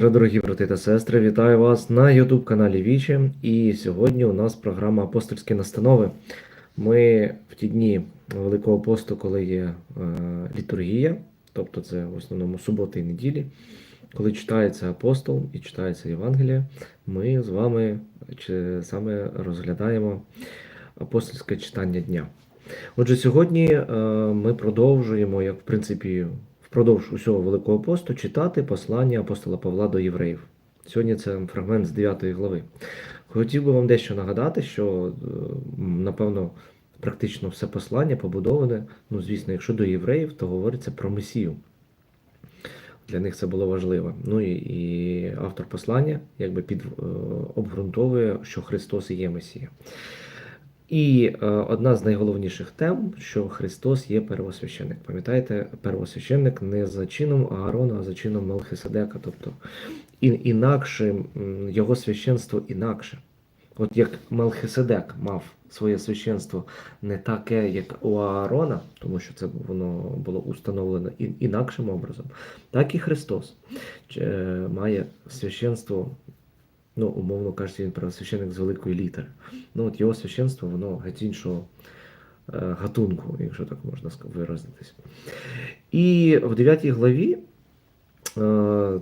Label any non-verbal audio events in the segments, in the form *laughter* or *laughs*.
Дорогі брати та сестри, вітаю вас на YouTube каналі Вічі. І сьогодні у нас програма Апостольські настанови. Ми в ті дні Великого посту, коли є е, літургія, тобто це в основному суботи і неділі, коли читається апостол і читається Євангелія, ми з вами саме розглядаємо апостольське читання дня. Отже, сьогодні е, ми продовжуємо, як в принципі, впродовж усього Великого посту читати послання апостола Павла до євреїв. Сьогодні це фрагмент з 9 глави. Хотів би вам дещо нагадати, що, е, напевно, практично все послання побудоване, ну, звісно, якщо до євреїв, то говориться про Месію. Для них це було важливо. Ну і, і автор послання якби під, е, обґрунтовує, що Христос і є Месія. І е, одна з найголовніших тем, що Христос є первосвященник. Пам'ятаєте, первосвященник не за чином Аарона, а за чином Мелхиседека. Тобто і, інакше його священство інакше. От як Мелхиседек мав своє священство не таке, як у Аарона, тому що це воно було установлено інакшим образом, так і Христос е, має священство ну, умовно кажучи, він первосвященник з великої літери. Ну, от його священство, воно геть іншого е, гатунку, якщо так можна виразитись. І в 9 главі, е,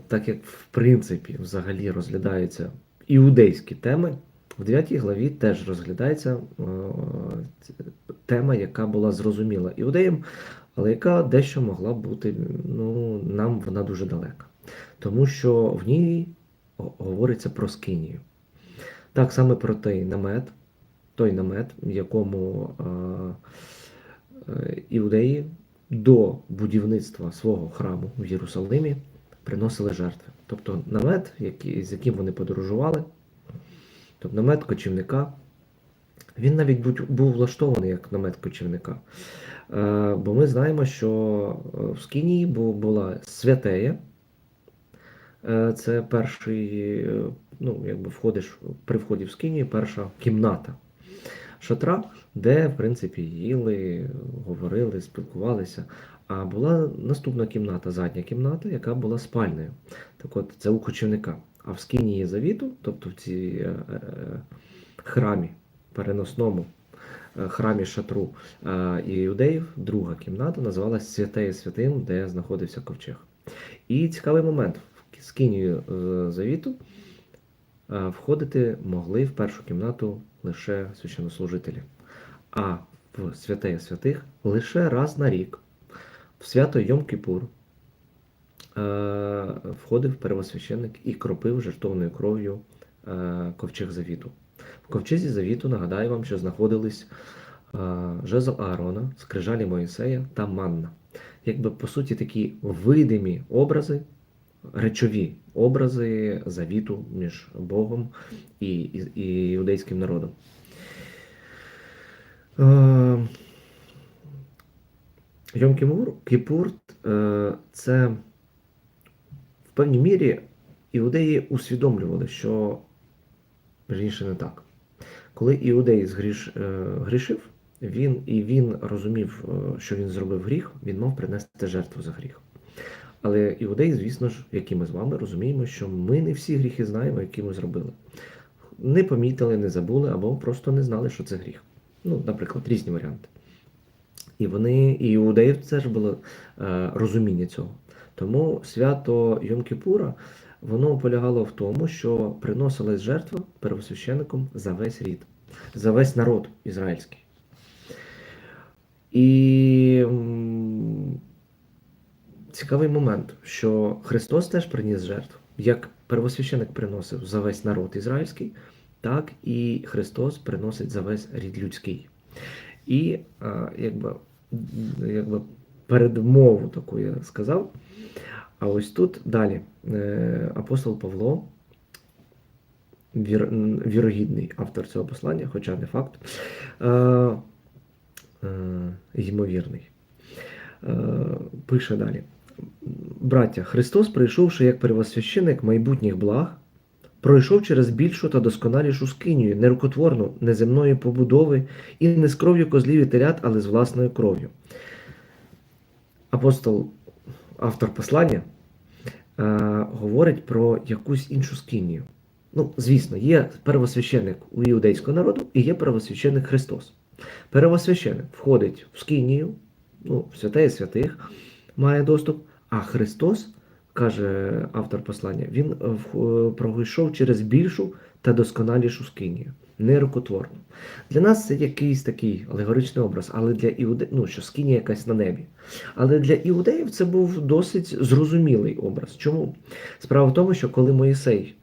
так як в принципі взагалі розглядаються іудейські теми, в 9 главі теж розглядається е, тема, яка була зрозуміла іудеям, але яка дещо могла бути, ну, нам вона дуже далека. Тому що в ній говориться про скинію. Так саме про той намет, той намет, в якому е, е, іудеї до будівництва свого храму в Єрусалимі приносили жертви. Тобто намет, який, з яким вони подорожували, тобто намет кочівника, він навіть був влаштований як намет кочівника. Е, бо ми знаємо, що в Скинії бу- була святея, Це перший, е, ну, якби входиш при вході в скинію, перша кімната шатра, де, в принципі, їли, говорили, спілкувалися. А була наступна кімната, задня кімната, яка була спальною. Так от, це у кочівника. А в скинії завіту, тобто в цій е, е, храмі, переносному е, храмі шатру е, іудеїв, друга кімната називалась Святеє Святим, де знаходився ковчег. І цікавий момент в скинію е, завіту входити могли в першу кімнату лише священнослужителі, а в святеє святих лише раз на рік, в свято Йом-Кіпур, е, входив первосвященник і кропив жертовною кров'ю е, ковчег завіту. В ковчезі завіту нагадаю вам, що знаходились жезл Аарона, скрижалі Моїсея та манна. Якби по суті такі видимі образи речові образи завіту між Богом і, і, і іудейським народом. Е, Йом Кіпур е, це в певній мірі іудеї усвідомлювали, що верніше не так. Коли іудей згріш, е, грішив, він і він розумів, що він зробив гріх, він мав принести жертву за гріх. Але іудеї, звісно ж, як і ми з вами розуміємо, що ми не всі гріхи знаємо, які ми зробили. Не помітили, не забули або просто не знали, що це гріх. Ну, наприклад, різні варіанти. І вони, і іудеїв теж було е, розуміння цього. Тому свято Йом-Кіпура, воно полягало в тому, що приносилась жертва первосвященником за весь рід, за весь народ ізраїльський. І цікавий момент, що Христос теж приніс жертву. Як первосвященик приносив за весь народ ізраїльський, так і Христос приносить за весь рід людський. І якби, якби передмову таку я сказав. А ось тут далі е, апостол Павло, вір, вірогідний автор цього послання, хоча не факт, е, е, ймовірний, пише далі. Браття, Христос, прийшовши як первосвященик майбутніх благ, пройшов через більшу та досконалішу скинію, нерукотворну, неземної побудови і не з кров'ю козлів і телят, але з власною кров'ю. Апостол, автор послання, говорить про якусь іншу скинію. Ну, звісно, є первосвященик у іудейського народу і є первосвященик Христос. Первосвященик входить в скинію, ну, і святих має доступ, а Христос, каже автор послання, він е, е, пройшов через більшу та досконалішу скинію, нерукотворну. Для нас це якийсь такий алегоричний образ, але для іуде... ну, що скинія якась на небі. Але для іудеїв це був досить зрозумілий образ. Чому? Справа в тому, що коли Моїсей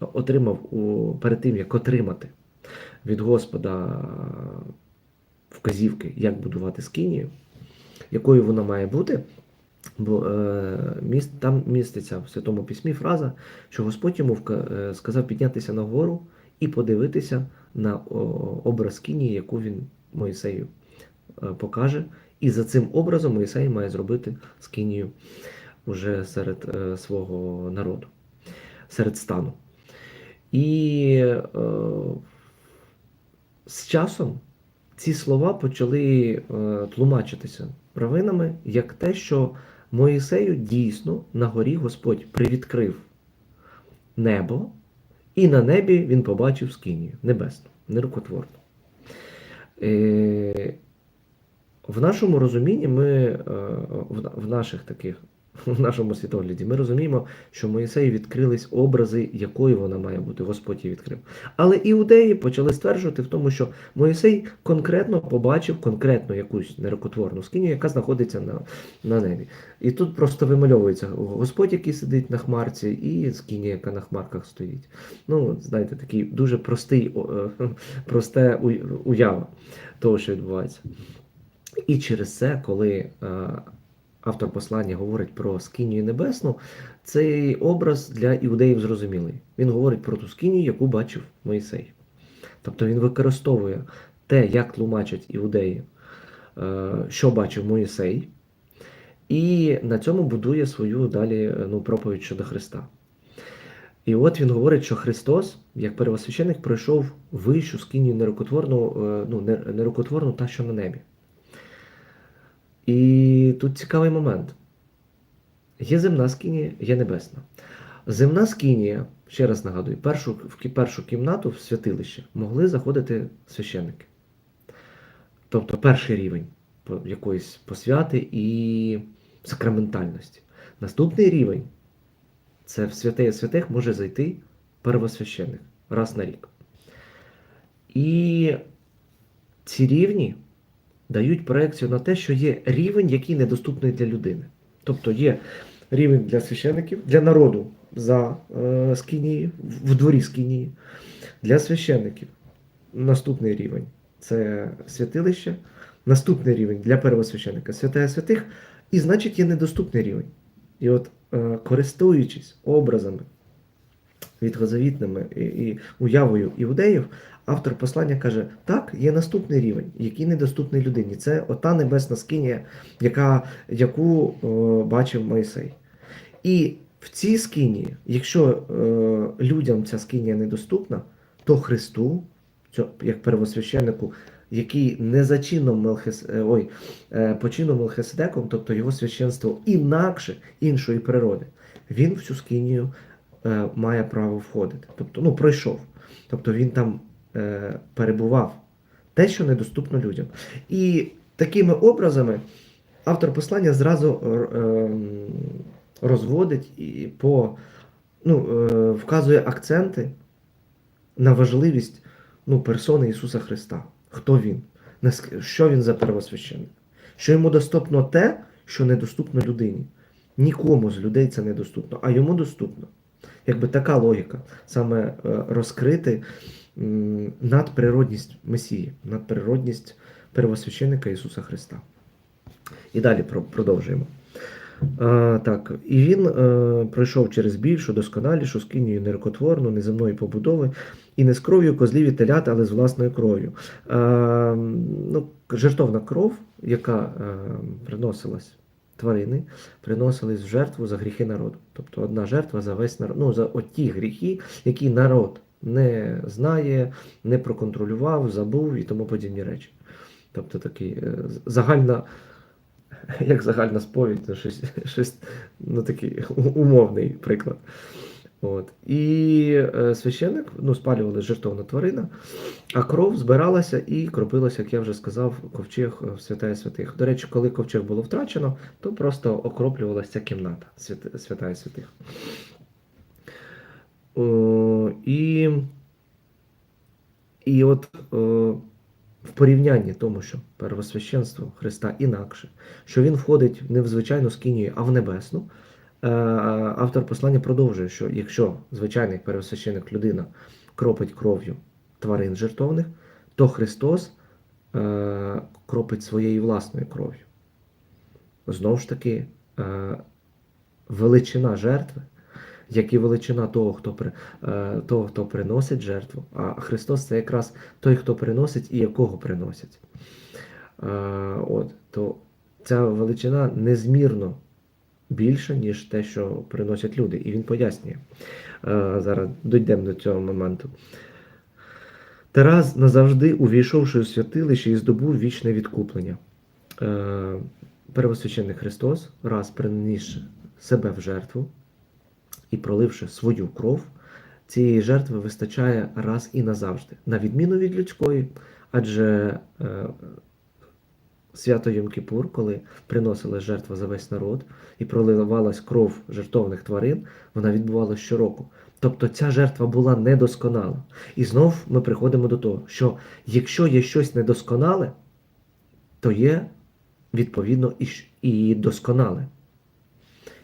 отримав у, перед тим, як отримати від Господа вказівки, як будувати скинію, якою вона має бути, бо е, там міститься в Святому Письмі фраза, що Господь йому е, сказав піднятися на гору і подивитися на образ скинії, яку він Моїсею е, покаже. І за цим образом Моїсей має зробити скинію уже серед е, свого народу, серед стану. І е, з часом ці слова почали е, тлумачитися правинами як те, що Моїсею дійсно на горі Господь привідкрив небо, і на небі він побачив скинію небесну, нерукотворну. Е, в нашому розумінні ми е, в наших таких. *laughs* В нашому світогляді ми розуміємо, що Моїсею відкрились образи, якою вона має бути, Господь її відкрив. Але іудеї почали стверджувати в тому, що Моїсей конкретно побачив конкретно якусь нерукотворну скиню, яка знаходиться на, на небі. І тут просто вимальовується Господь, який сидить на хмарці, і скиня, яка на хмарках стоїть. Ну, знаєте, такий дуже простий, е, *laughs* просте уява того, що відбувається. І через це, коли е, автор послання говорить про скинію небесну, цей образ для іудеїв зрозумілий. Він говорить про ту скинію, яку бачив Моїсей. Тобто він використовує те, як тлумачать іудеї, е, що бачив Моїсей, і на цьому будує свою далі е, ну, проповідь щодо Христа. І от він говорить, що Христос, як первосвященик, пройшов вищу скинію нерукотворну, е, ну, нерукотворну та, що на небі. І тут цікавий момент. Є земна скинія, є небесна. Земна скинія, ще раз нагадую, першу, в першу кімнату в святилище могли заходити священники. Тобто перший рівень якоїсь посвяти і сакраментальності. Наступний рівень це в святе святих може зайти первосвященик раз на рік. І ці рівні дають проекцію на те, що є рівень, який недоступний для людини. Тобто є рівень для священиків, для народу за е, скинії, в дворі скинії, для священиків. Наступний рівень це святилище, наступний рівень для первосвященика святая святих, і значить є недоступний рівень. І от, е, користуючись образами відгозавітними і, і уявою іудеїв, автор послання каже: так, є наступний рівень, який недоступний людині. Це ота небесна скинія, яка, яку е, бачив Мойсей. І в цій скинії, якщо е, людям ця скинія недоступна, то Христу, як первосвященнику, який не за чином Мелхес... е, ой, е, по чину Мелхиседеком, тобто його священство інакше іншої природи, він в цю скинію має право входити. Тобто, ну, пройшов. Тобто він там е, перебував. Те, що недоступно людям. І такими образами автор послання зразу е, розводить і по, ну, е, вказує акценти на важливість ну, персони Ісуса Христа. Хто він? Що він за первосвященник? Що йому доступно те, що недоступно людині. Нікому з людей це недоступно, а йому доступно. Якби така логіка, саме е, розкрити надприродність Месії, надприродність первосвященника Ісуса Христа. І далі продовжуємо. А, так, і він е, пройшов через більшу, досконалішу, скинію нерукотворну, неземної побудови, і не з кров'ю козлів і телят, але з власною кров'ю. Е, ну, жертовна кров, яка е, приносилась тварини, приносились в жертву за гріхи народу. Тобто одна жертва за весь народ, ну, за оті гріхи, які народ не знає, не проконтролював, забув і тому подібні речі. Тобто такий е, загальна як загальна сповідь, ну, щось, щось ну, такий умовний приклад. От. І е, священник ну, спалювали жертовна тварина, а кров збиралася і кропилася, як я вже сказав, ковчег в святая святих. До речі, коли ковчег було втрачено, то просто окроплювалася кімната свят- святая святих. О, і, і от о, в порівнянні тому, що первосвященство Христа інакше, що він входить не в звичайну скинію, а в небесну. Е, Автор послання продовжує, що якщо звичайний первосвященик людина кропить кров'ю тварин жертовних, то Христос е, кропить своєю власною кров'ю. Знову ж таки, е, величина жертви, як і величина того, хто того, хто приносить жертву. А Христос це якраз той, хто приносить і якого приносять. От, то ця величина незмірно більша, ніж те, що приносять люди. І він пояснює. Е, зараз дійдемо до цього моменту. Тарас назавжди, увійшовши у святилище і здобув вічне відкуплення. Е, Первосвященний Христос, раз принісши себе в жертву і проливши свою кров, цієї жертви вистачає раз і назавжди, на відміну від людської, адже е, свято Йом-Кіпур, коли приносили жертва за весь народ і проливалась кров жертовних тварин, вона відбувалася щороку. Тобто ця жертва була недосконала. І знов ми приходимо до того, що якщо є щось недосконале, то є відповідно і, досконале.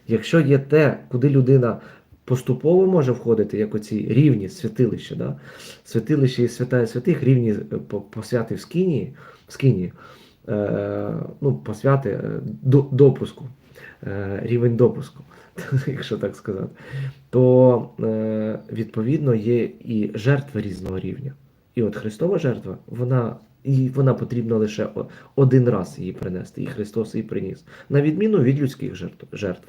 Якщо є те, куди людина поступово може входити, як оці рівні святилища, да? святилище і святая святих, рівні е, по- посвяти в скинії, в скинії, ну, посвяти е, до, допуску, е, рівень допуску, *laughs* якщо так сказати, то е, відповідно є і жертви різного рівня. І от Христова жертва, вона, і вона потрібна лише один раз її принести, і Христос її приніс, на відміну від людських жертв.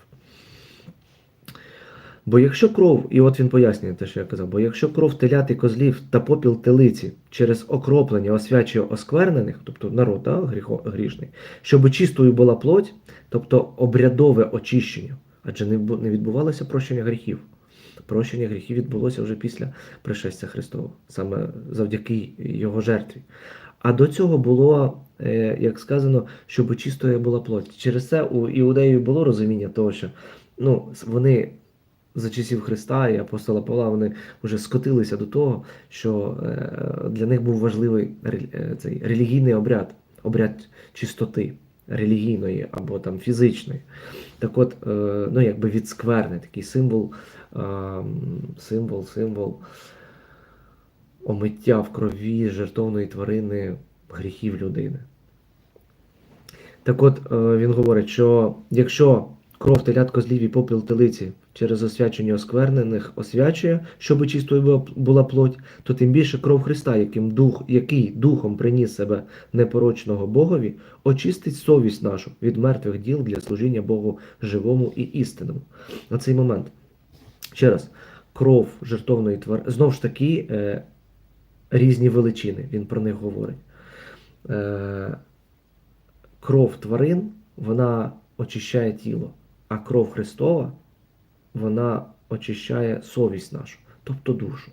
Бо якщо кров, і от він пояснює те, що я казав, бо якщо кров теляти козлів та попіл телиці через окроплення освячує осквернених, тобто народ да, гріхо, грішний, щоб чистою була плоть, тобто обрядове очищення, адже не, відбувалося прощення гріхів. Прощення гріхів відбулося вже після пришестя Христова, саме завдяки його жертві. А до цього було, е, як сказано, щоб чистою була плоть. Через це у іудеїв було розуміння того, що ну, вони за часів Христа і апостола Павла вони вже скотилися до того, що е, для них був важливий е, цей релігійний обряд, обряд чистоти релігійної або там фізичної. Так от, е, ну якби відскверне, такий символ, символ, символ омиття в крові жертовної тварини гріхів людини. Так от він говорить, що якщо кров телят козлів і попіл телиці через освячення осквернених освячує, щоб чистою була- плоть, то тим більше кров Христа, яким дух, який духом приніс себе непорочного Богові, очистить совість нашу від мертвих діл для служіння Богу живому і істинному. На цей момент. Ще раз, кров жертовної тварини, знову ж таки, е, різні величини, він про них говорить. Е, кров тварин, вона очищає тіло, а кров Христова, вона очищає совість нашу, тобто душу.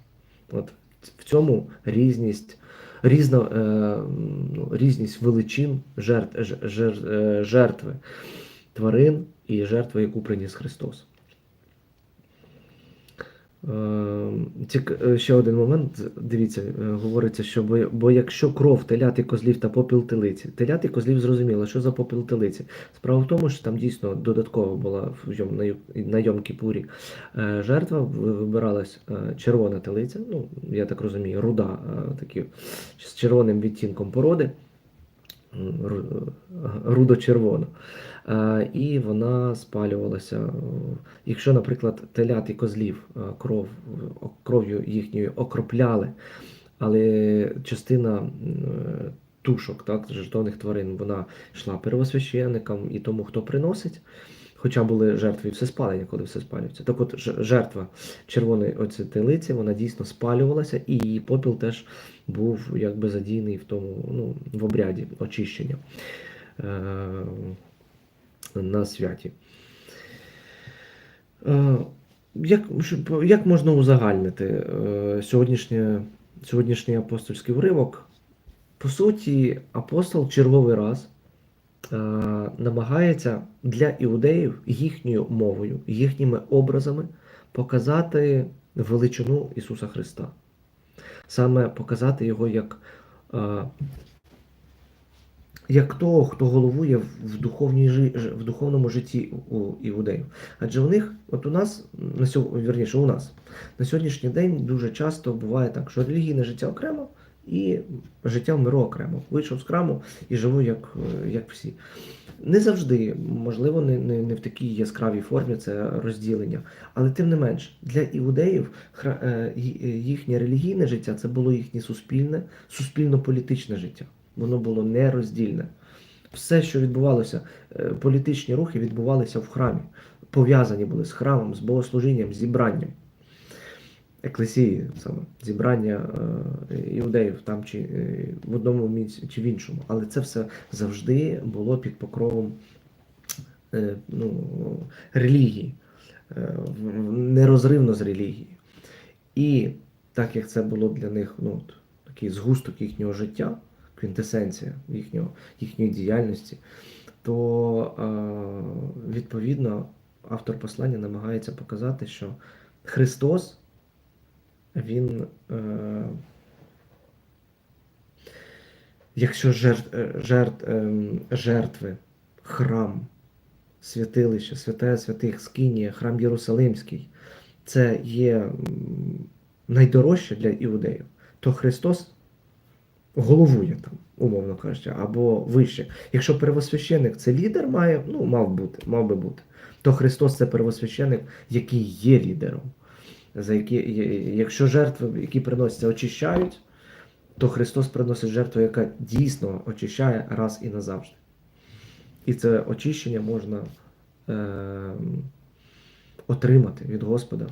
От в цьому різність, різна, е, ну, різність величин жертв, е, жертви тварин і жертви, яку приніс Христос. Е, е, Ще один момент, дивіться, е, говориться, що бо, бо якщо кров теляти козлів та попіл телиці, теляти козлів зрозуміло, що за попіл телиці. Справа в тому, що там дійсно додатково була на, Йом-Кіпурі жертва, вибиралась червона телиця, ну, я так розумію, руда, такі, з червоним відтінком породи, рудо-червона. Е, І вона спалювалася. Якщо, наприклад, телят і козлів е, кров, кров'ю їхньою окропляли, але частина е, тушок, так, жертовних тварин, вона йшла первосвященникам і тому, хто приносить. Хоча були жертви все спалення, коли все спалюється. Так от жертва червоної телиці, вона дійсно спалювалася, і її попіл теж був якби задійний в тому, ну, в обряді очищення. На святі. Е, Як, як можна узагальнити е, сьогоднішнє, сьогоднішній апостольський уривок? По суті, апостол черговий раз е, намагається для іудеїв їхньою мовою, їхніми образами показати величину Ісуса Христа. Саме показати його як, як того, хто головує в, духовній, в духовному житті у іудеїв. Адже у них, от у нас, на сьогодні, вірніше, у нас на сьогоднішній день дуже часто буває так, що релігійне життя окремо і життя в миру окремо. Вийшов з храму і живу як, як всі. Не завжди, можливо, не, не, не в такій яскравій формі це розділення. Але тим не менш, для іудеїв хра- е, їхнє релігійне життя це було їхнє суспільне, суспільно-політичне життя. Воно було нероздільне. Все, що відбувалося, е, політичні рухи відбувалися в храмі, пов'язані були з храмом, з богослужінням, з зібранням. Еклесії саме зібрання е, іудеїв там чи е, в одному місці чи в іншому. Але це все завжди було під покровом ну, релігії, нерозривно з релігією. І так як це було для них ну, такий згусток їхнього життя, квінтесенція їхнього, їхньої діяльності, то е, відповідно автор послання намагається показати, що Христос він, е, якщо жертв, е, жертв, жертви, храм, святилище, святая святих, Скинія, храм Єрусалимський, це є найдорожче для іудеїв, то Христос головує там, умовно кажучи, або вище. Якщо первосвященик це лідер має, ну, мав бути, мав би бути, то Христос це первосвященик, який є лідером. За які, якщо жертви, які приносяться, очищають, то Христос приносить жертву, яка дійсно очищає раз і назавжди. І це очищення можна е, отримати від Господа,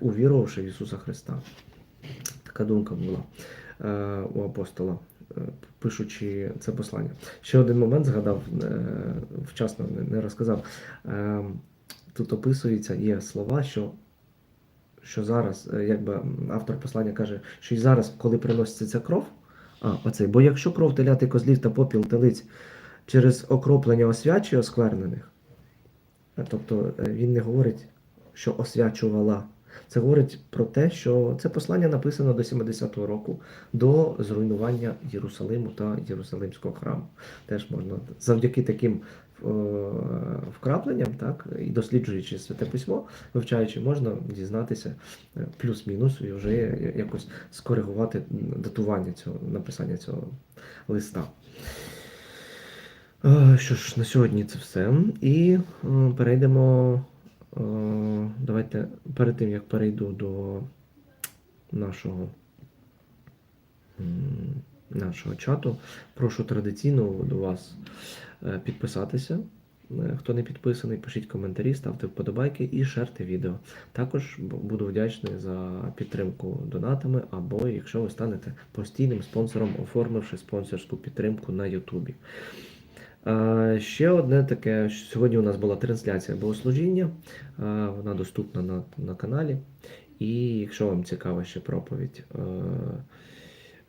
увірувавши в Ісуса Христа. Така думка була у апостола, е, пишучи це послання. Ще один момент згадав, е, вчасно не- розказав. Е, Тут описується, є слова, що що зараз, е, якби автор послання каже, що і зараз, коли приноситься ця кров, а, оцей, бо якщо кров теляти козлів та попіл телиць через окроплення освячує осквернених, е, тобто е, він не говорить, що освячувала. Це говорить про те, що це послання написано до 70-го року, до зруйнування Єрусалиму та Єрусалимського храму. Теж можна завдяки таким е, вкрапленням, так, і досліджуючи святе письмо, вивчаючи, можна дізнатися е, плюс-мінус і вже якось скоригувати датування цього написання цього листа. Е, Що ж, на сьогодні це все. І перейдемо. Е, Давайте перед тим як перейду до нашого, нашого чату, прошу традиційно до вас е, підписатися. Е, Хто не підписаний, пишіть коментарі, ставте вподобайки і шерте відео. Також буду вдячний за підтримку донатами, або якщо ви станете постійним спонсором, оформивши спонсорську підтримку на Ютубі. А, Ще одне таке, сьогодні у нас була трансляція богослужіння, вона доступна на, на каналі. І якщо вам цікава ще проповідь е,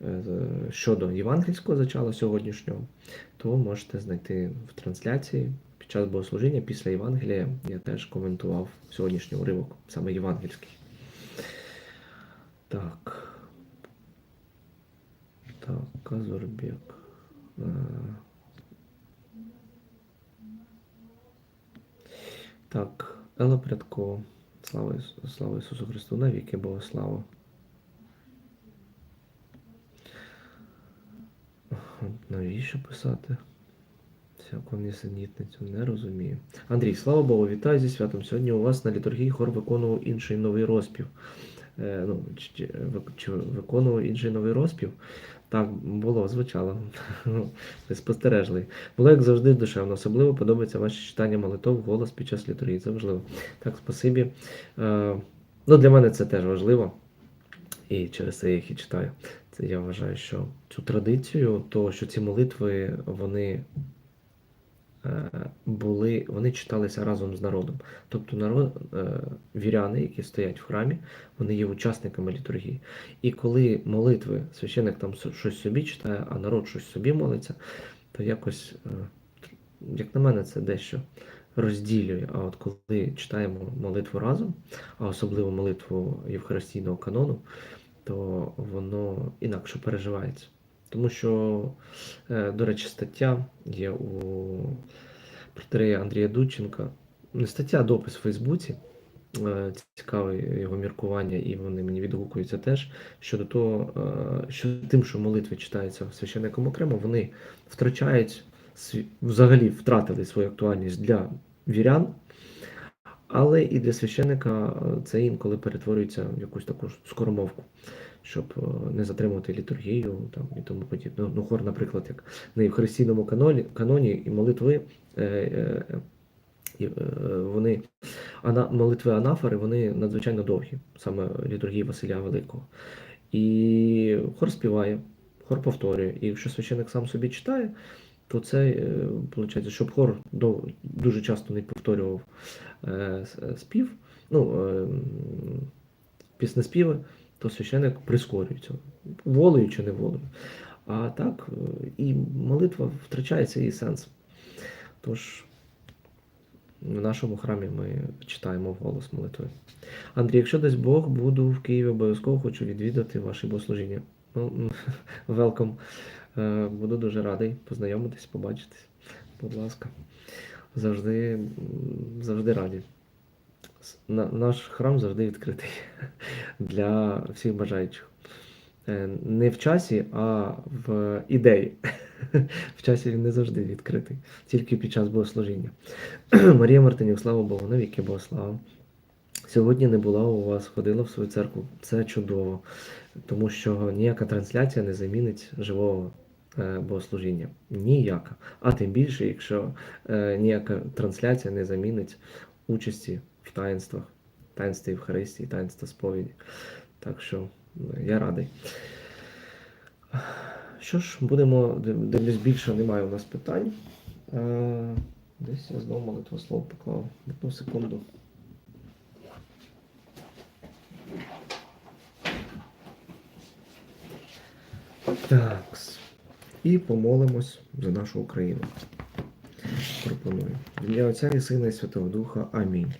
е, щодо євангельського зачала сьогоднішнього, то можете знайти в трансляції під час богослужіння після Євангелія. Я теж коментував сьогоднішній уривок, саме євангельський. Так. Так, Казурбек. Так, Елла Прядко. Слава, слава Ісусу Христу, навіки Богослава. Навіщо писати? Всяку несенітницю, не розумію. Андрій, слава Богу, вітаю зі святом. Сьогодні у вас на літургії хор виконував інший новий розпів. Е, ну, чи, чи виконував інший новий розпів? Так, було, звучало. *laughs* Спостережливі. Було, як завжди, душевно. Особливо подобається ваше читання молитов, голос під час літургії. Це важливо. Так, спасибі. Е, ну, для мене це теж важливо. І через це я їх і читаю. Це я вважаю, що цю традицію, то що ці молитви, вони були, вони читалися разом з народом. Тобто народ, е, віряни, які стоять в храмі, вони є учасниками літургії. І коли молитви, священник там щось собі читає, а народ щось собі молиться, то якось, е, як на мене, це дещо розділює. А от коли читаємо молитву разом, а особливо молитву Євхаристійного канону, то воно інакше переживається. Тому що, е, до речі, стаття є у протерея Андрія Дудченка. Не стаття, а допис в Фейсбуці. Е, Цікаве його міркування, і вони мені відгукуються теж щодо того, е, що тим, що молитви читаються священником окремо, вони втрачають взагалі втратили свою актуальність для вірян, але і для священника це інколи перетворюється в якусь таку скоромовку, щоб е, не затримувати літургію там, і тому подібне. Ну, Ну, хор, наприклад, як на Євхаристійному каноні, каноні і молитви, е, е, е, вони, ана, молитви анафори, вони надзвичайно довгі, саме літургії Василя Великого. І хор співає, хор повторює. І якщо священик сам собі читає, то це виходить, щоб хор дов- дуже часто не повторював е, е, спів, ну, е, піснеспіви, то священик прискорюється, волею чи не волею. А так, е, і молитва втрачається її сенс. Тож, в нашому храмі ми читаємо вголос молитви. Андрій, якщо десь Бог, буду в Києві, обов'язково хочу відвідати ваше богослужіння. Ну, велком. *laughs* Е, Буду дуже радий познайомитись, побачитись. Будь ласка. Завжди, завжди раді. Наш храм завжди відкритий *laughs* для всіх бажаючих. Е, Не в часі, а в ідеї. *laughs* В часі він не завжди відкритий, тільки під час богослужіння. *clears throat* Марія Мартинюк, слава Богу, навіки Богослава. Сьогодні не була у вас, ходила в свою церкву. Це чудово, тому що ніяка трансляція не замінить живого е, богослужіння. Ніяка. А тим більше, якщо е, ніяка трансляція не замінить участі в таїнствах, таїнстві Євхаристії, таїнства сповіді. Так що е, я радий. Що ж, будемо див- дивлюсь, більше немає у нас питань. Е, Десь я знову молитву слово поклав. Одну секунду. Так. І помолимось за нашу Україну. Пропоную. В ім'я Отця і Сина і Святого Духа. Амінь.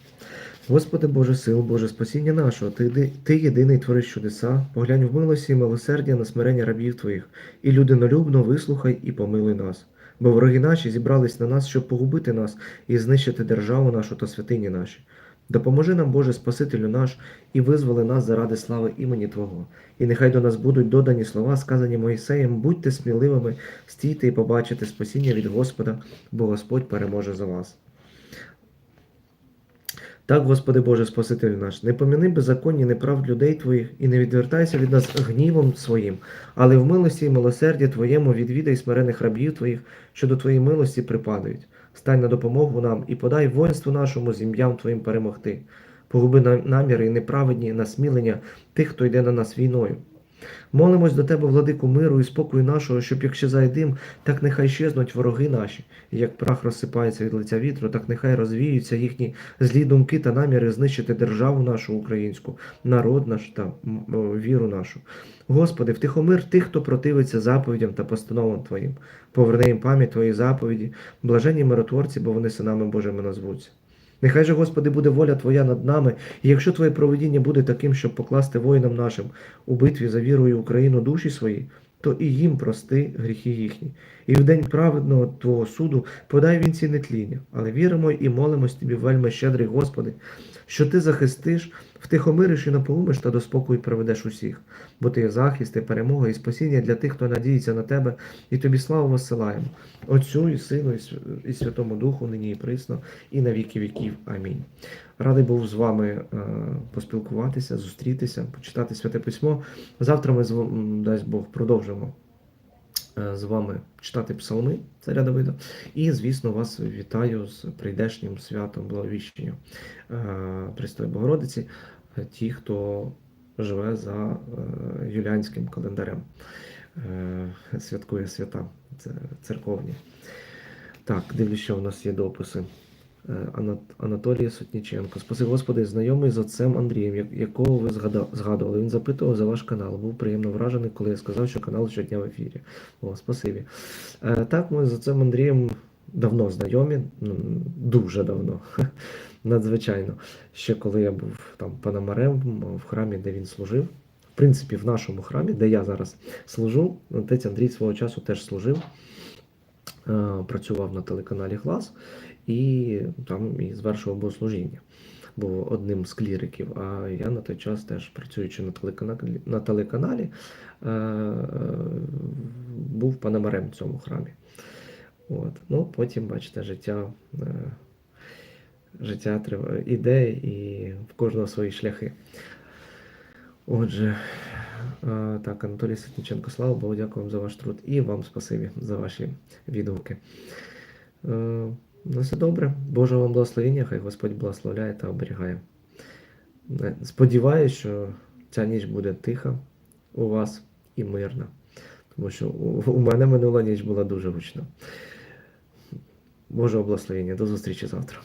Господи Боже сил, Боже спасіння нашого, Ти, ти єдиний твориш чудеса, поглянь в милості і милосердя на смирення рабів Твоїх, і людинолюбно вислухай і помилуй нас. Бо вороги наші зібрались на нас, щоб погубити нас і знищити державу нашу та святині наші. Допоможи нам, Боже, Спасителю наш, і визволи нас заради слави імені Твого. І нехай до нас будуть додані слова, сказані Моїсеєм, будьте сміливими, стійте і побачите спасіння від Господа, бо Господь переможе за вас. Так, Господи Боже, Спаситель наш, не поміни беззаконні неправд людей Твоїх і не відвертайся від нас гнівом своїм, але в милості і милосерді Твоєму відвідай смирених рабів Твоїх, що до Твоєї милості припадають. Стань на допомогу нам і подай воїнству нашому з ім'ям Твоїм перемогти. Погуби наміри і неправедні насмілення тих, хто йде на нас війною. Молимось до Тебе, владику миру і спокою нашого, щоб як щезає дим, так нехай щезнуть вороги наші, і як прах розсипається від лиця вітру, так нехай розвіються їхні злі думки та наміри знищити державу нашу українську, народ наш та віру нашу. Господи, втихомир тих, хто противиться заповідям та постановам Твоїм. Поверни їм пам'ять Твої заповіді, блаженні миротворці, бо вони синами Божими назвуться. Нехай же, Господи, буде воля Твоя над нами, і якщо Твоє проведіння буде таким, щоб покласти воїнам нашим у битві за вірою Україну душі свої, то і їм прости гріхи їхні. І в день праведного Твого суду подай він ці нетління, але віримо і молимось Тобі, вельми щедрий Господи, що Ти захистиш, втихомириш і наполумиш та до спокою приведеш усіх, бо Ти є захист, і перемога і спасіння для тих, хто надіється на Тебе, і Тобі славу воссилаємо, Отцю і Сину, і Святому Духу, нині і присно, і на віки віків. Амінь. Радий був з вами е, поспілкуватися, зустрітися, почитати святе письмо. Завтра ми дасть Бог продовжимо з вами читати псалми царя Давида. І, звісно, вас вітаю з прийдешнім святом Благовіщення е, Престої Богородиці, е, ті, хто живе за е, юліанським календарем, е, святкує свята церковні. Так. Дивлюсь, що у нас є дописи. Е, Ана- Анатолій Сотніченко. Спаси Господи, знайомий з отцем Андрієм, якого ви згадували. Він запитував за ваш канал. Був приємно вражений, коли я сказав, що канал щодня в ефірі. О, спасибі. Е, Так, ми з отцем Андрієм давно знайомі, ну, дуже давно. *laughs* Надзвичайно. Ще коли я був там панамарем в храмі, де він служив. В принципі, в нашому храмі, де я зараз служу, отець Андрій свого часу теж служив. Е, Працював на телеканалі Глас і там і звершував богослужіння. Був одним з кліриків. А я на той час теж працюючи на телеканалі, на телеканалі е, е, був панамарем в цьому храмі. От. Ну, потім, бачите, життя, е, життя трив- іде і в кожного свої шляхи. Отже, е, так, Анатолій Ситниченко, слава Богу, дякую вам за ваш труд і вам спасибі за ваші відгуки. Е, На все добре. Божого вам благословення, хай Господь благословляє та оберігає. Е, Сподіваюсь, що ця ніч буде тиха у вас і мирна. Тому що у мене минула ніч була дуже гучна. Божого благословення. До зустрічі завтра.